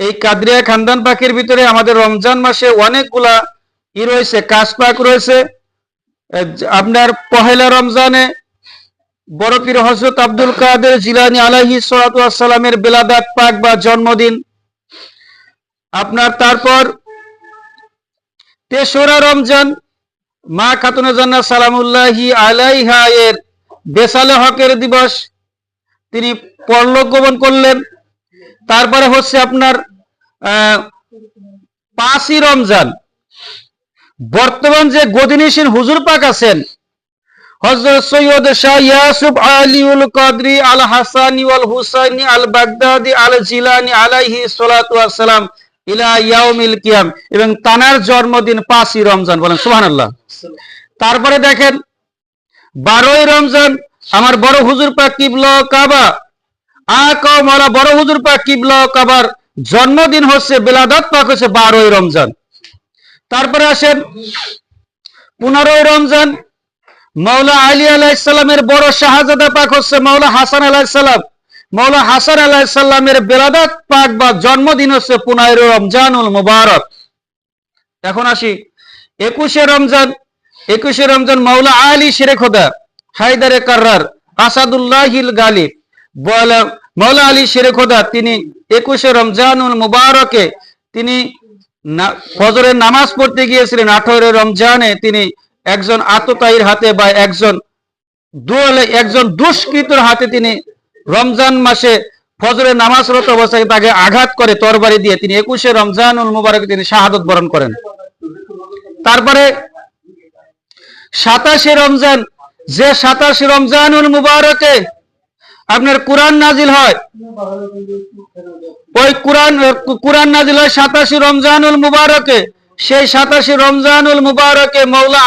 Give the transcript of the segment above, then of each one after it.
এই কাদরিয়া খানদান পাখির ভিতরে আমাদের রমজান মাসে অনেকগুলা ই রয়েছে, কাশ পাক রয়েছে। আপনার পহেলা রমজানে বড় পীর হজরত আব্দুল কাদের জিলানি আলাহি সালামের বেলাদাত পাক বা জন্মদিন। আপনার তারপর তেসরা রমজান, মা খাতুনে জান্নাত সালামুল্লাহি আলাইহা এর বেসালে হকের দিবস। তিনি পরলোক গমন করলেন। তারপরে হচ্ছে আপনার পাঁচই রমজান। বর্তমান যে গদিনীসীন হুজুর পাক আছেন হজরত সৈয়দ শাহ ইয়াসুফ আলিউল কাদরি আল হাসানি ওয়াল হুসাইনি আল বাগদাদি আল জিলানি আলাইহি সালাতু ইলা ইয়াউমিল কিয়াম। এবং তানার জন্মদিন পাঁচই রমজান, বলেন সুবহানাল্লাহ। তারপরে দেখেন, বারোই রমজান, আমার বড় হুজুর পাক কিবলা কাবা আক বড় হুজুর পাক কিবলা কাবার জন্মদিন হচ্ছে, বেলাদাত পাক হচ্ছে বারোই রমজান। তারপরে আসেন পনেরোই রমজান মৌলা আলী আলাইসাল্লামের বড় শাহজাদা পাক হচ্ছে মৌলা হাসান আলাইসাল্লাম মৌলা হাসান আলাইসাল্লামের বেলাদাত পাক বা জন্মদিন হচ্ছে পনেরো রমজানুল মুবারক। এখন আসি, একুশে রমজান একুশে রমজান মৌলা আলী শেরে খোদা হায়দারে কার্রার, আসাদুল্লাহিল গালিব। মৌলা আলী শেরে খোদা, তিনি একুশে রমজানুল মুবারকে তিনি ফজরের নামাজ পড়তে গিয়েছিলেন। আঠারো রমজানে তিনি একজন আততায়ীর হাতে বা একজন একজন দুষ্কৃতর হাতে তিনি রমজান মাসে ফজরের নামাজরত অবস্থায় তাকে আঘাত করে তরবারি দিয়ে তিনি একুশে রমজানুল মুবারক তিনি শাহাদত বরণ করেন। তারপরে সাতাশে রমজান, যে সাতাশে রমজানুল মুবারকে আপনার কোরআন নাজিল হয়। ওই কোরআন কোরআন নাজিল হয় সাতাশি রমজানুল মুবারকে। সেই সাতাশি রমজানুল মুবারকে মৌলা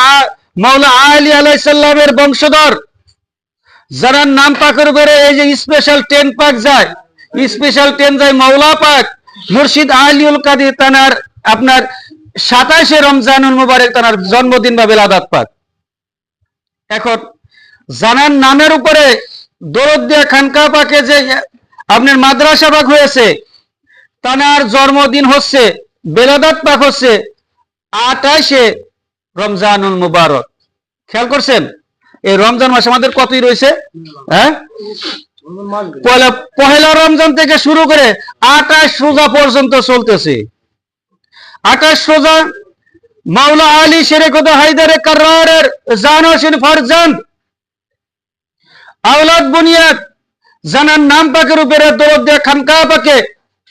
মৌলা আলী আলাইসাল্লামের বংশধর। যারা নাম পাকের উপরে এই যে স্পেশাল ট্রেন পাক যায় স্পেশাল ট্রেন যায় মৌলা পাক, মুর্শিদ আলিউল কাদির তানার আপনার সাতাশে রমজানুল মুবারক তানার জন্মদিন বা বেলাদাত পাক। এখন জানার নামের উপরে দরদ দিয়া খানকা পাকে যে আপনার মাদ্রাসা পাক হয়েছে, তানার জন্মদিন হচ্ছে, বেলাদাত পাক হচ্ছে, আটাইশে রমজানুল মুবারক। খেয়াল করছেন? এই রমজান মাসে আমাদের কতই রয়েছে? হ্যাঁ? পহেলা রমজান থেকে শুরু করে আটাশ রোজা পর্যন্ত চলতেছে। আটাশ রোজা মাওলা আলী শেরে কোদা হায়দারে কার্রারের জান হোসেন ফারজান আওলাদ বুনিয়াদ, জানার নাম পাকের উপরে দরদ দিয়ে খানকা পাকে।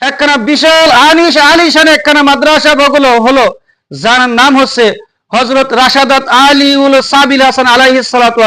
একখানা বিশাল আনিস আলিশান একখানা মাদ্রাসা ভগল হলো। জানার নাম হচ্ছে হজরত রাশাদাত আলী উল সাবিল হাসান আলাইহিস সালাতু